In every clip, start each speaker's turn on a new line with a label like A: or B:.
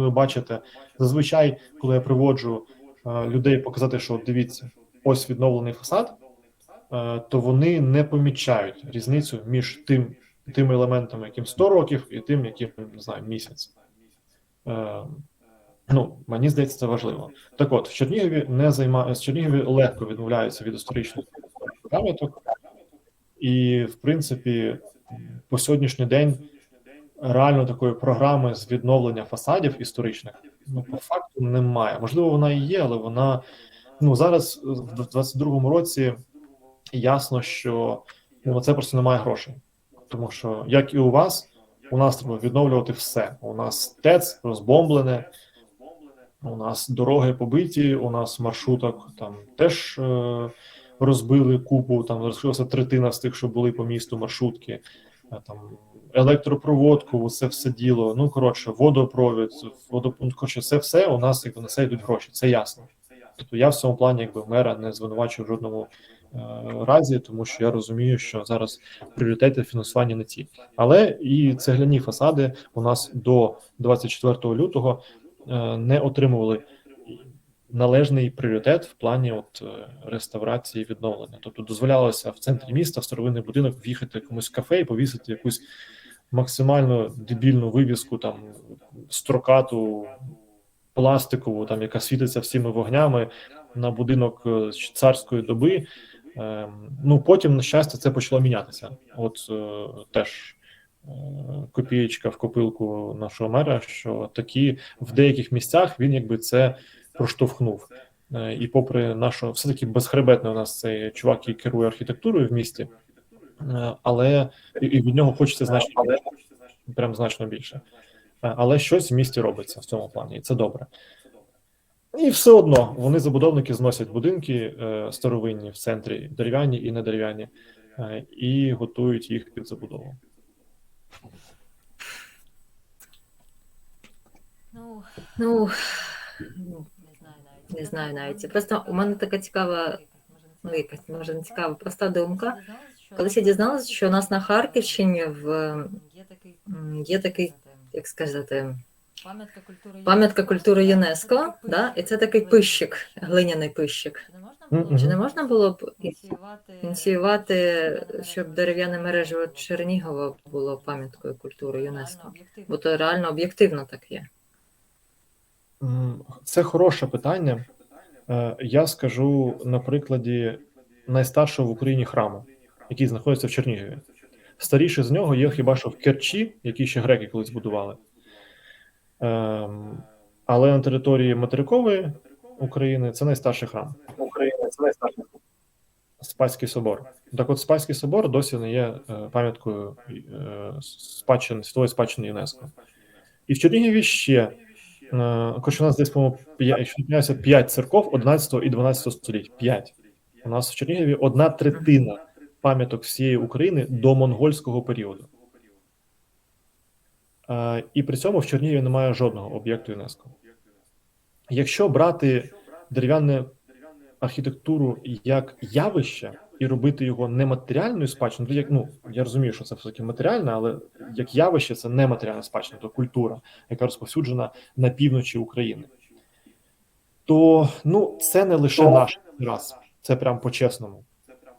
A: ви бачите, зазвичай, коли я приводжу е, людей показати, що дивіться, ось відновлений фасад, е, то вони не помічають різницю між тим тими елементами, яким 100 років, і тим, яким не знаю, місяць. Е, Ну, мені здається, це важливо. Так от, в Чернігові не займає Чернігові легко відмовляються від історичних пам'яток, і, в принципі, по сьогоднішній день реально такої програми з відновлення фасадів історичних ну по факту немає. Можливо, вона і є, але вона ну зараз в 22-му році ясно, що ну це просто немає грошей, тому що як і у вас, у нас треба відновлювати все. У нас ТЕЦ розбомблене. У нас дороги побиті, у нас маршруток там теж е, розбили купу, там розкрилася третина з тих, що були по місту маршрутки, е, там електропроводку, це все діло. Ну коротше, водопровід, водопункт, коротше, це все у нас якби на це йдуть гроші. Це ясно. Тобто я в цьому плані, якби мера не звинувачую в жодному е, разі, тому що я розумію, що зараз пріоритети фінансування не ті, але і цегляні фасади у нас до 24 лютого е, не отримували належний пріоритет в плані от е, реставрації відновлення. Тобто дозволялося в центрі міста в старовинний будинок в'їхати комусь в кафе і повісити якусь максимально дебільну вивіску, там строкату пластикову, там яка світиться всіми вогнями на будинок е, царської доби. Ем, ну потім, на щастя, це почало мінятися. От е, теж. Копієчка в копилку нашого мера, що такі в деяких місцях він якби це проштовхнув. Е, і, попри нашу, все таки безхребетний у нас цей чувак, який керує архітектурою в місті, е, але і від нього хочеться значно більше, прям значно більше. Е, але щось в місті робиться в цьому плані, і це добре. І все одно вони забудовники зносять будинки е, старовинні в центрі дерев'яні і недерев'яні, е, і готують їх під забудову.
B: Ну, ну, не знаю навіть. Просто у мене така цікава, ну якась може не цікава, проста думка. Колись я дізналася, що у нас на Харківщині в є такий, як сказати,
C: Пам'ятка культури
B: пам'ятка культури ЮНЕСКо, да? і це такий пищик, глиняний пищик. Чи не можна було б
C: ініціювати,
B: щоб дерев'яне мережево Чернігова було пам'яткою культури ЮНЕСКо? Бо то реально об'єктивно так є.
A: Це хороше питання. Е, Я скажу на прикладі найстаршого в Україні храму, який знаходиться в Чернігові. Старіше з нього є хіба що в Керчі, який ще греки колись будували. Ем, Але на території материкової України це найстарший храм. України це найстарший храм. Спаський собор. Так от Спаський собор досі не є е, пам'яткою е, спадщини, світової спадщини ЮНЕСКО. І в Чернігові ще Е, Хоч у нас десь, по-моєму, п'ять- якщо не помиляюся, 5 церков 11 і 12 століть. 5. У нас в Чернігові одна третина пам'яток всієї України до монгольського періоду. І при цьому в Чернігові немає жодного об'єкту ЮНЕСКО. Якщо брати дерев'яну архітектуру як явище і робити його нематеріальною спадщиною, то як ну я розумію, що це все таки матеріальне, але як явище це нематеріальна спадщина, то культура, яка розповсюджена на півночі України. То ну це не лише наш раз, це прям по-чесному.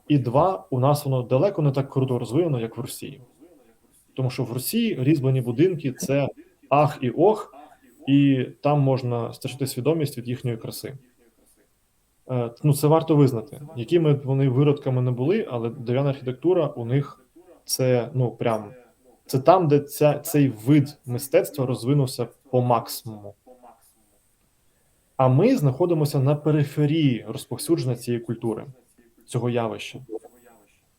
A: І два, у нас воно далеко не так круто розвинено, як в Росії. Тому що в Росії різьблені будинки це ах і ох, і там можна стачити свідомість від їхньої краси. Е, Ну, це варто визнати, якими вони виродками не були, але дерев'яна архітектура у них це ну прям це там, де ця, цей вид мистецтва розвинувся по максимуму. А ми знаходимося на периферії розповсюдження цієї культури, цього явища.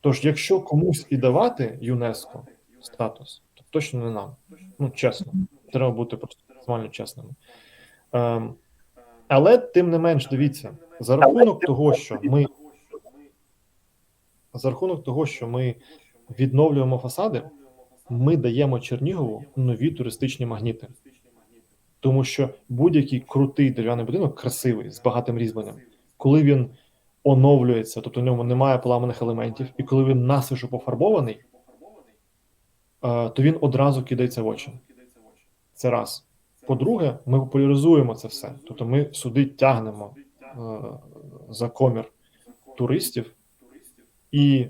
A: Тож, якщо комусь і давати ЮНЕСКО статус, то точно не нам. Ну, чесно, треба бути просто максимально чесними. Ем, але тим не менш, дивіться, за рахунок того, що ми за рахунок того, що ми відновлюємо фасади, ми даємо Чернігову нові туристичні магніти. Тому що будь-який крутий дерев'яний будинок, красивий, з багатим різьбленням, коли він оновлюється, тобто в ньому немає поламаних елементів, і коли він насвіжо пофарбований, е, то він одразу кидається в очі. Це раз. По-друге, ми популяризуємо це все. Тобто ми сюди тягнемо е, за комір туристів і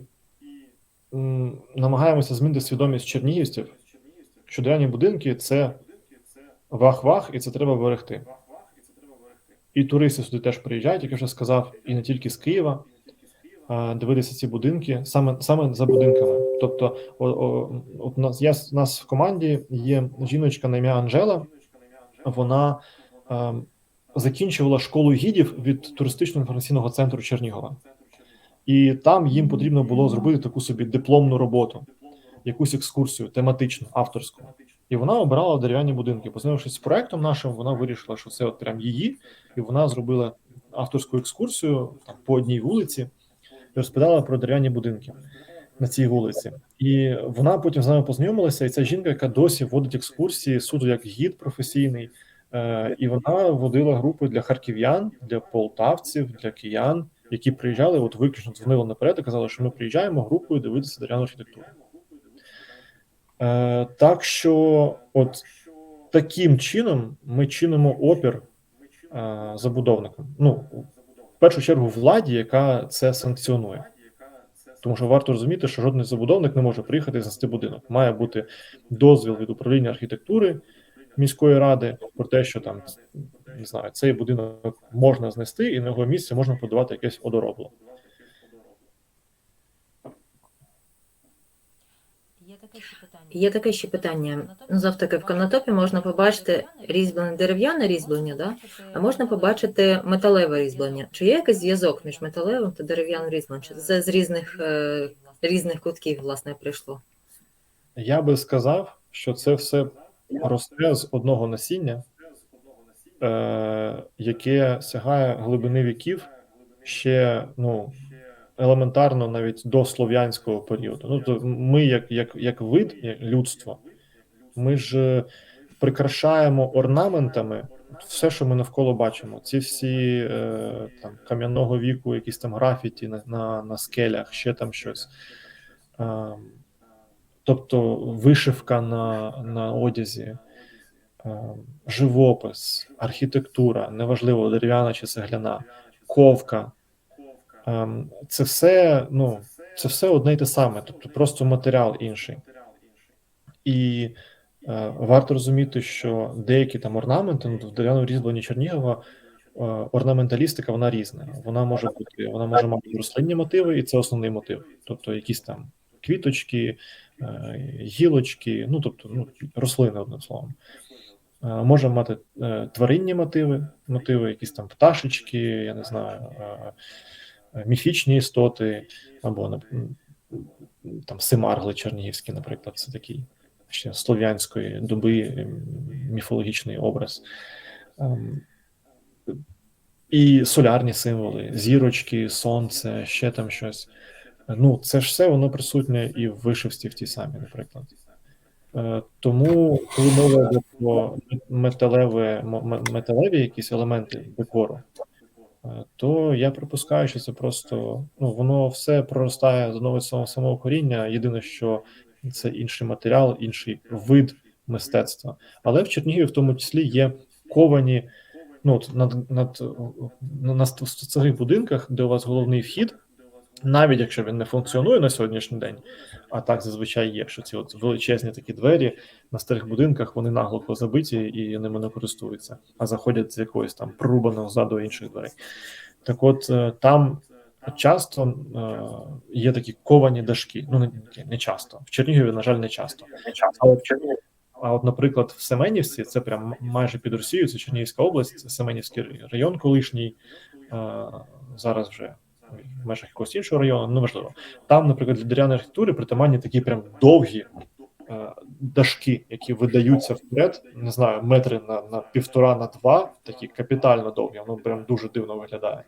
A: намагаємося змінити свідомість чернігівців, що дерев'яні будинки це вах-вах, і це треба берегти. І туристи сюди теж приїжджають, як я вже сказав, і не тільки з Києва. Дивитися ці будинки саме саме за будинками. Тобто, о, о, от нас я у нас в команді є жіночка на ім'я Анжела. Вона е, закінчувала школу гідів від туристично інформаційного центру Чернігова, і там їм потрібно було зробити таку собі дипломну роботу, якусь екскурсію, тематичну, авторську. І вона обирала дерев'яні будинки. Познайомившись з проектом нашим, вона вирішила, що це от прям її, і вона зробила авторську екскурсію там по одній вулиці і розповідала про дерев'яні будинки на цій вулиці. І вона потім з нами познайомилася. І ця жінка, яка досі водить екскурсії суду як гід професійний, е, і вона водила групи для харків'ян, для полтавців, для киян, які приїжджали, от виключно дзвонили наперед і казали, що ми приїжджаємо групою дивитися дерев'яну архітектуру. Е, так що, от таким чином ми чинимо опір е, забудовникам. Ну, в першу чергу, владі, яка це санкціонує. Тому що варто розуміти, що жодний забудовник не може приїхати і знести будинок. Має бути дозвіл від управління архітектури міської ради про те, що там не знаю, цей будинок можна знести, і на його місце можна подавати якесь одоробло.
C: Є таке ще питання.
B: Таке. Ну, завтаки в Конотопі можна побачити різьблене дерев'яне різьблення, да? а можна побачити металеве різьблення. Чи є якийсь зв'язок між металевим та дерев'яним різьбленням? Чи це з різних, е, різних кутків власне прийшло?
A: Я би сказав, що це все росте з одного насіння, е, яке сягає глибини віків ще ну, елементарно навіть до слов'янського періоду. Ну, то ми, як, як, як вид, як людство, ми ж е, прикрашаємо орнаментами все, що ми навколо бачимо. Ці всі е, там кам'яного віку, якісь там графіті на, на, на скелях, ще там щось. Е, тобто вишивка на, на одязі, е, живопис, архітектура, неважливо, дерев'яна чи цегляна, ковка. Ем, Це все, ну, це все одне й те саме, тобто просто матеріал інший. І е, варто розуміти, що деякі там орнаменти ну, в дерев'яному різьбленні Чернігова е, орнаменталістика вона різна. Вона може бути, вона може мати рослинні мотиви, і це основний мотив. Тобто якісь там квіточки, е, гілочки, ну тобто ну, рослини, одним словом. Е, Може мати е, тваринні мотиви, мотиви, якісь там пташечки, я не знаю, е, міфічні істоти, або там Симаргли Чернігівські, наприклад, це такий ще слов'янської доби міфологічний образ. Ем, І солярні символи, зірочки, сонце, ще там щось. Ну, це ж все воно присутнє і в вишивці в тій самій, наприклад. Е, Тому, коли мова про металеві якісь елементи декору, е, то я припускаю, що це просто ну, воно все проростає з одного самого самого коріння. Єдине, що це інший матеріал, інший вид мистецтва. Але в Чернігові в тому числі є ковані ну, над, над, на, на цих будинках, де у вас головний вхід, навіть якщо він не функціонує на сьогоднішній день, а так зазвичай є, що ці от величезні такі двері на старих будинках вони наглухо забиті і ними не користуються, а заходять з якоїсь там прорубаного ззаду інших дверей. Так от е, там часто е, є такі ковані дашки. Ну не, не часто. В Чернігові, на жаль, не часто. Але в Чернігові а от, наприклад, в Семенівці, це прям майже під Росією, це Чернігівська область, Семенівський район колишній, е, зараз вже в межах якогось іншого району, неважливо. Там, наприклад, для дерев'яної архітектури притаманні такі прям довгі е, дашки, які видаються вперед, не знаю, метри на, на півтора на два, такі капітально довгі, воно прям дуже дивно виглядає.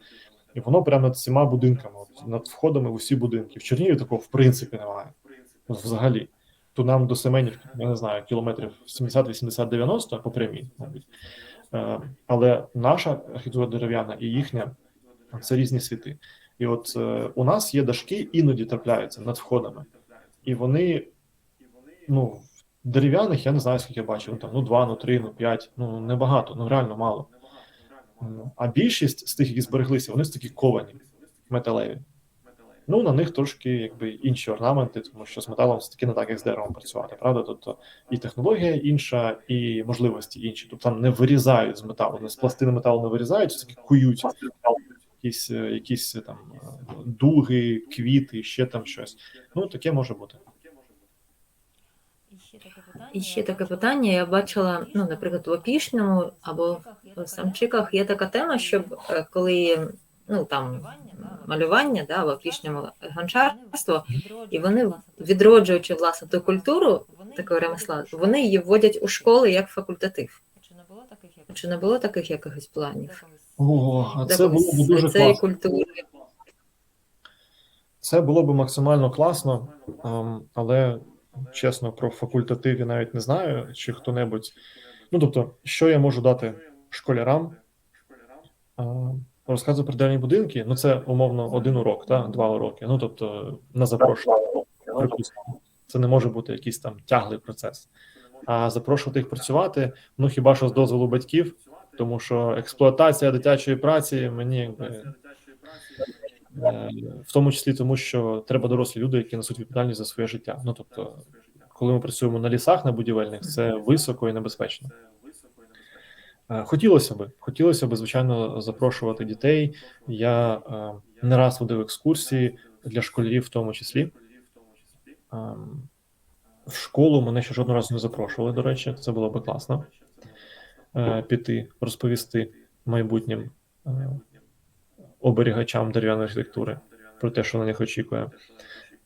A: І воно прямо над всіма будинками, от, над входами в усі будинки. В Чернігові такого в принципі немає. Взагалі то нам до Семенівки, я не знаю, кілометрів 70, 80, 90 по прямій, мабуть. Е, Але наша архітектура дерев'яна і їхня це різні світи. І от е, у нас є дашки, іноді трапляються над входами, і вони ну дерев'яних я не знаю, скільки я бачив. Ну там ну 2, ну 3, ну 5, ну небагато, ну реально мало. А більшість з тих, які збереглися, вони такі ковані, металеві. Ну, на них трошки якби інші орнаменти, тому що з металом все таки не так, як з деревом працювати, правда? Тобто і технологія інша, і можливості інші. Тобто там не вирізають з металу, не з пластини металу не вирізають, все таки кують якісь, е, якісь е, там е, дуги, квіти, ще там щось. Ну, таке може бути.
C: І ще таке питання.
B: І ще таке питання. Я бачила, ну, наприклад, в опішньому або в самчиках є така тема, щоб коли ну там малювання, да, в опішньому гончарство, і вони відроджуючи власне ту культуру такого ремесла, вони її вводять у школи як факультатив.
C: Чи не було таких,
B: Чи не було таких якихось планів?
A: О, а це було б дуже
B: цієї
A: класно.
B: культури.
A: Це було б максимально класно, ем, але чесно, про факультатив я навіть не знаю, чи хто-небудь. Ну тобто, що я можу дати школярам? Е, Розказую про дерев'яні будинки. Ну, це умовно один урок, та два уроки. Ну тобто, на запрошення. Це не може бути якийсь там тяглий процес. А запрошувати їх працювати, ну хіба що з дозволу батьків, тому що експлуатація дитячої праці мені якби Е, в тому числі тому, що треба дорослі люди, які несуть відповідальність за своє життя. Ну тобто, коли ми працюємо на лісах, на будівельних, це високо і небезпечно. Е, Хотілося би, хотілося б, звичайно, запрошувати дітей. Я е, не раз водив екскурсії для школярів, в тому числі. Ем, В школу мене ще жодного разу не запрошували, до речі, це було би класно піти, розповісти майбутнім е, оберігачам дерев'яної архітектури про те, що на них очікує.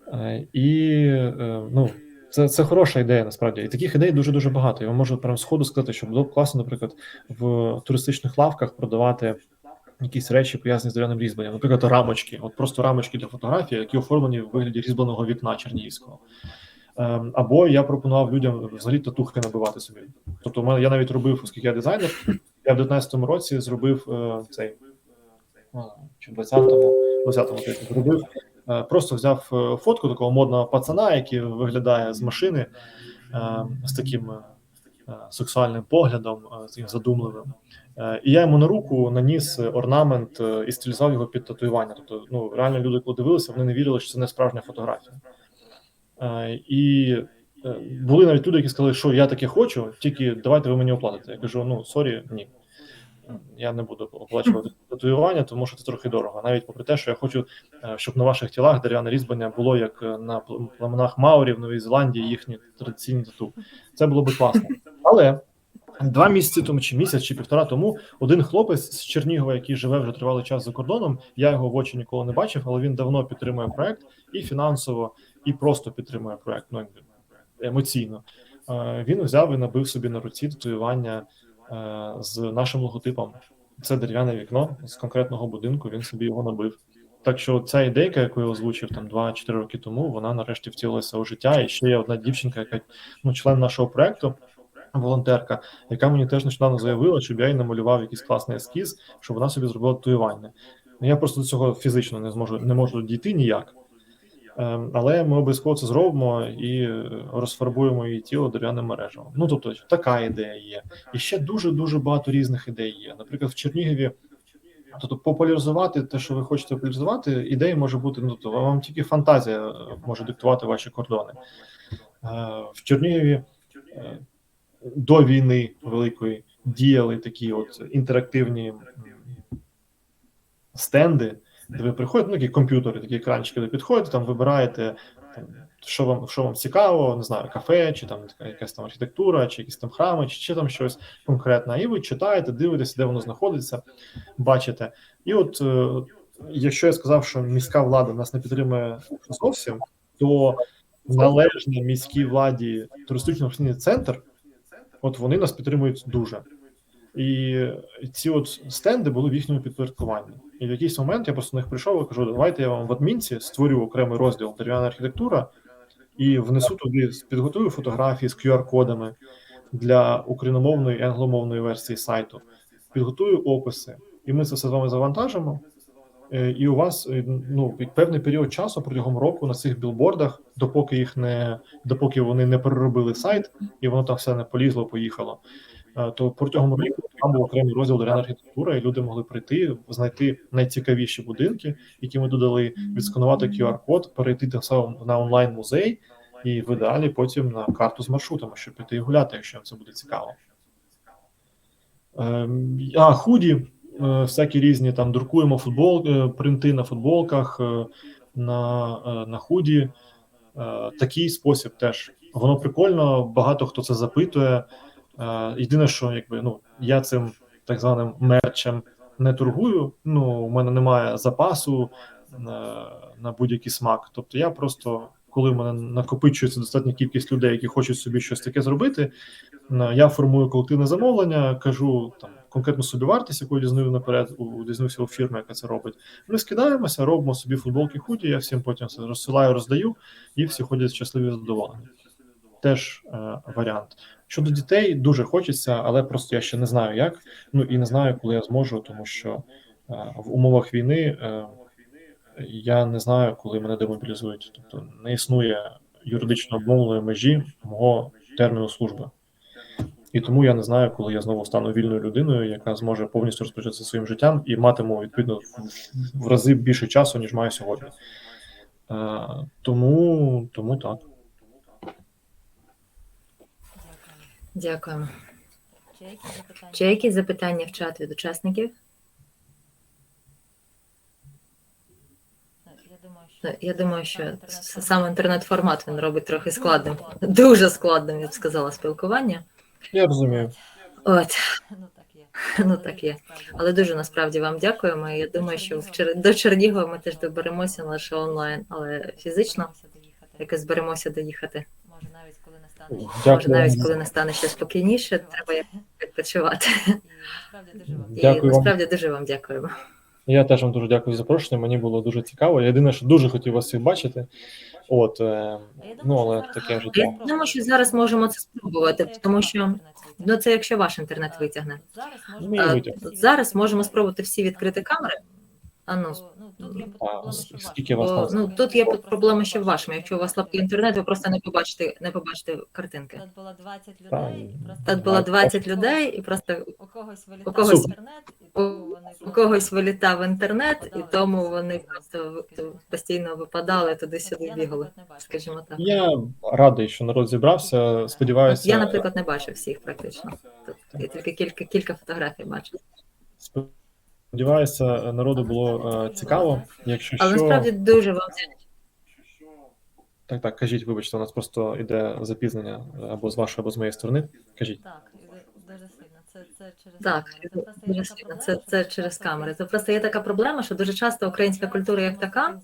A: Е, І е, ну, це, це хороша ідея, насправді. І таких ідей дуже дуже багато. Я можу прямо сходу сказати, що було б класно, наприклад, в туристичних лавках продавати якісь речі пов'язані з дерев'яним різьбленням. Наприклад, рамочки, от просто рамочки для фотографії, які оформлені в вигляді різьбленого вікна чернігівського. Ем, Або я пропонував людям взагалі татухи набивати собі. Тобто, мене я навіть робив, оскільки я дизайнер, я в 19-му році зробив е, цей чи в 20-му, 20-му точно зробив. Е, Просто взяв е, фотку такого модного пацана, який виглядає з машини з таким сексуальним поглядом, е, таким задумливим. І я йому на руку наніс орнамент і стилізував його під татуювання. Тобто, ну реально люди, коли дивилися, вони не вірили, що це не справжня фотографія. Е, І е, були навіть люди, які сказали, що я таке хочу, тільки давайте ви мені оплатите. Я кажу: ну сорі, ні. Я не буду оплачувати татуювання, тому що це трохи дорого. Навіть попри те, що я хочу, е, щоб на ваших тілах дерев'яне різьблення було як на плем- племенах Маурів в Новій Зеландії, їхні традиційні тату. Це було би класно. Але два місяці тому, чи місяць, чи півтора тому, один хлопець з Чернігова, який живе вже тривалий час за кордоном. Я його в очі ніколи не бачив, але він давно підтримує проект і фінансово, і просто підтримує проект. Ну емоційно. Е, Він взяв і набив собі на руці татуювання е, з нашим логотипом. Це дерев'яне вікно з конкретного будинку. Він собі його набив. Так що ця ідейка, яку я озвучив там 2-4 роки тому, вона нарешті втілилася у життя. І ще є одна дівчинка, яка ну член нашого проекту, волонтерка, яка мені теж нещодавно заявила, щоб я їй намалював якийсь класний ескіз, щоб вона собі зробила татуювання. Ну, Я просто до цього фізично не зможу не можу дійти ніяк. Ем, Але ми обов'язково це зробимо і е, розфарбуємо її тіло дерев'яним мережем. Ну тобто, така ідея є. І ще дуже дуже багато різних ідей є. Наприклад, в Чернігові. Тобто популяризувати те, що ви хочете популяризувати, ідеї може бути ну тобто, вам тільки фантазія е, може диктувати ваші кордони. Е, В Чернігові е, до війни великої діяли такі от інтерактивні стенди, де ви приходите, ну, такі комп'ютери, такі екранчики, де підходите, там вибираєте, там, що вам що вам цікаво, не знаю, кафе, чи там така якась там архітектура, чи якісь там храми, чи, чи там щось конкретне. І ви читаєте, дивитеся, де воно знаходиться, бачите. І от е, якщо я сказав, що міська влада нас не підтримує зовсім, то належне міській владі туристично-інформаційний центр, от вони нас підтримують дуже. І ці от стенди були в їхньому підпорядкуванні. І в якийсь момент я просто до них прийшов і кажу: давайте я вам в адмінці створю окремий розділ дерев'яна архітектура і внесу туди, підготую фотографії з QR-кодами для україномовної і англомовної версії сайту, підготую описи, і ми це все з вами завантажимо. е, і у вас е, ну певний період часу протягом року на цих білбордах, допоки їх не допоки вони не переробили сайт, і воно там все не полізло, поїхало. Е, То протягом року там був окремий розділ архітектура, і люди могли прийти, знайти найцікавіші будинки, які ми додали, відсканувати QR-код, перейти так само на онлайн музей, і в ідеалі потім на карту з маршрутами, щоб піти і гуляти, якщо їм це буде цікаво. Ем, А, худі, е, всякі різні там друкуємо футбол, е, принти на футболках, на, на худі. Такий спосіб теж. Воно прикольно, багато хто це запитує. Е, Єдине, що якби ну я цим так званим мерчем не торгую. Ну, у мене немає запасу на, на будь-який смак. Тобто я просто, коли в мене накопичується достатня кількість людей, які хочуть собі щось таке зробити, е, я формую колективне замовлення, кажу там конкретну собі вартість, яку я дізнаю наперед, у дізнаюся у фірми, яка це робить. Ми скидаємося, робимо собі футболки худі, я всім потім це розсилаю, роздаю, і всі ходять щасливі задоволені. Теж е, варіант. Щодо дітей, дуже хочеться, але просто я ще не знаю як. Ну і не знаю, коли я зможу, тому що е, в умовах війни е, я не знаю, коли мене демобілізують. Тобто не існує юридично обмовленої межі мого терміну служби. І тому я не знаю, коли я знову стану вільною людиною, яка зможе повністю розпочатися своїм життям і матиму відповідно в- рази більше часу, ніж маю сьогодні. Тому, тому так.
C: Дякую.
B: Дякуємо.
C: Чи якісь запитання?
B: Чи є запитання в чат від учасників?
C: Ну, Я думаю, що,
B: Ну, Я думаю, що
C: сам
B: інтернет-формат він робить трохи складним, дуже складним, я б сказала, спілкування.
A: Я розумію.
B: От,
C: Ну так є.
B: ну так є. Але дуже насправді вам дякуємо. Я думаю, що до Чернігова ми теж доберемося не лише онлайн, але фізично якось зберемося доїхати.
C: Може навіть коли не стане.
B: Може, навіть коли не стане ще спокійніше, треба відпочивати.
C: І насправді дуже вам
A: Дякую вам.
B: насправді дуже вам дякуємо.
A: Я теж вам дуже дякую за запрошення. Мені було дуже цікаво. Єдине, що дуже хотів вас всіх бачити. От, е, ну але таке життя.
B: Я думаю, що зараз можемо це спробувати, тому що ну це якщо ваш інтернет витягне.
C: Зараз
A: витягне.
B: зараз можемо спробувати всі відкрити камери. А ну,
C: ну,
A: А, скільки
C: важко.
A: вас
B: Бо,
A: там?
B: ну тут є проблема ще в вашому. Якщо у вас слабкий інтернет, ви просто не побачите, не побачите картинки.
C: Тут було 20 людей, і просто
B: Тут було 20 людей, і просто
C: у когось
B: у
C: вилітав
B: когось-
C: інтернет, і тому вони
B: у когось вилітав інтернет, і тому вони просто постійно випадали туди-сюди
C: Я,
B: бігали.
C: наприклад, не бачу.
B: Скажімо так.
A: Я радий, що народ зібрався. Сподіваюся,
B: Я, наприклад, не бачив всіх практично. Тут я тільки кілька кілька фотографій бачив.
A: сподіваюся, народу було е, цікаво. Якщо
B: Але
A: що,
B: насправді дуже вам вдячна.
A: так, так, кажіть, вибачте, у нас просто іде запізнення е, або з вашої, або з моєї сторони. Кажіть.
C: Так, і ви- дуже сильно. Це, це через
B: Так,
C: камери. Це проблема,
B: Це, це через камери. Це просто є така проблема, що дуже часто українська культура як така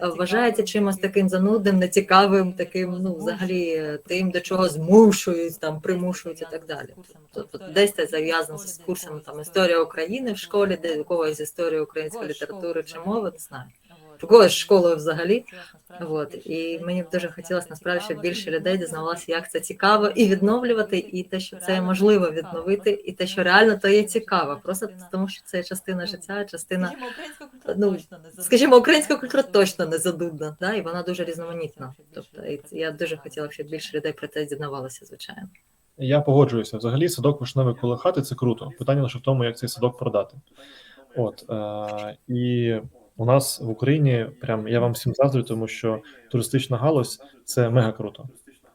B: вважається чимось таким занудним, нецікавим, таким, ну, взагалі, е, тим, до чого змушують, там, примушують і так далі. Тобто десь це зав'язано з курсами там історія України в школі, де у когось історія української літератури чи мови, не знаю. У школою взагалі. От і мені б дуже хотілося насправді, щоб більше людей дізнавалося, як це цікаво, і відновлювати, і те, що це можливо відновити, і те, що реально то є цікаво. Просто тому, що це частина життя, частина, ну, скажімо, українська культура точно не задудна, да, і вона дуже різноманітна. Тобто, і я дуже хотіла щоб більше людей про це дізнавалося, звичайно.
A: Я погоджуюся. Взагалі, садок вишневий коло хати це круто. Питання лише в тому, як цей садок продати. От е, і у нас в Україні прям я вам всім заздрю, тому що туристична галузь це мега круто.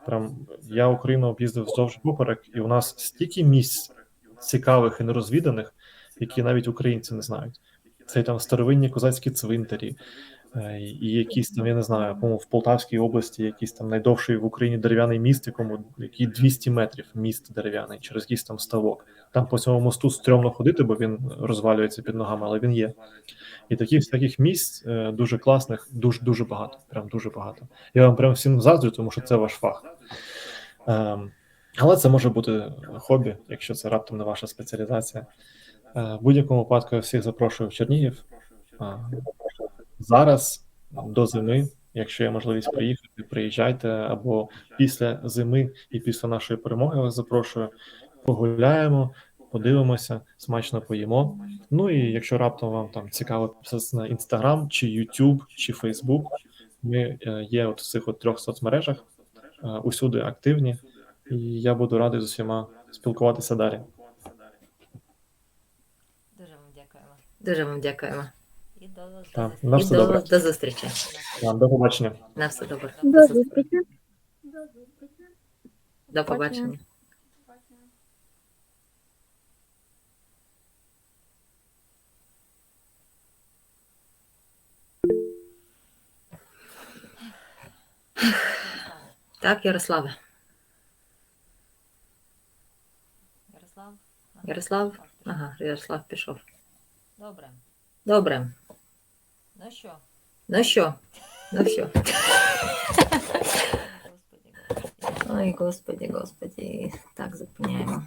A: Прям я Україну об'їздив вздовж поперек, і у нас стільки місць цікавих і нерозвіданих, які навіть українці не знають. Це там старовинні козацькі цвинтарі, і якісь там, я не знаю, в Полтавській області якийсь там найдовший в Україні дерев'яний міст, якому який 200 метрів міст дерев'яний через якийсь там ставок. Там по цьому мосту стрьомно ходити, бо він розвалюється під ногами, але він є. І таких таких місць е, дуже класних, дуже дуже багато. Прям дуже багато. Я вам прям всім заздрю, тому що це ваш фах. Ем, але це може бути хобі, якщо це раптом не ваша спеціалізація. Е, в будь-якому випадку я всіх запрошую в Чернігів. Зараз до зими, якщо є можливість приїхати, приїжджайте або після зими і після нашої перемоги вас запрошую. Погуляємо, подивимося, смачно поїмо. Ну і якщо раптом вам там цікаво підписатися на Instagram, чи YouTube, чи Facebook, ми е, є от в цих от трьох соцмережах, е, усюди активні, і я буду радий з усіма спілкуватися далі.
C: Дуже вам дякуємо.
B: Дуже вам дякуємо.
C: До
A: Так,
C: зустрічі.
A: на
B: І
A: все
B: до,
A: добре.
B: до зустрічі.
A: До побачення.
B: На все добре.
D: До зустрічі.
B: До побачення. Так, Ярославе.
C: Ярослав?
B: Ярослав? Ага, Ярослав пішов.
C: Добре.
B: Добре.
C: Ну що?
B: Ну що? Ну що?
C: Господи, Господи.
B: Ой, господі, господі. Так, зупиняємо.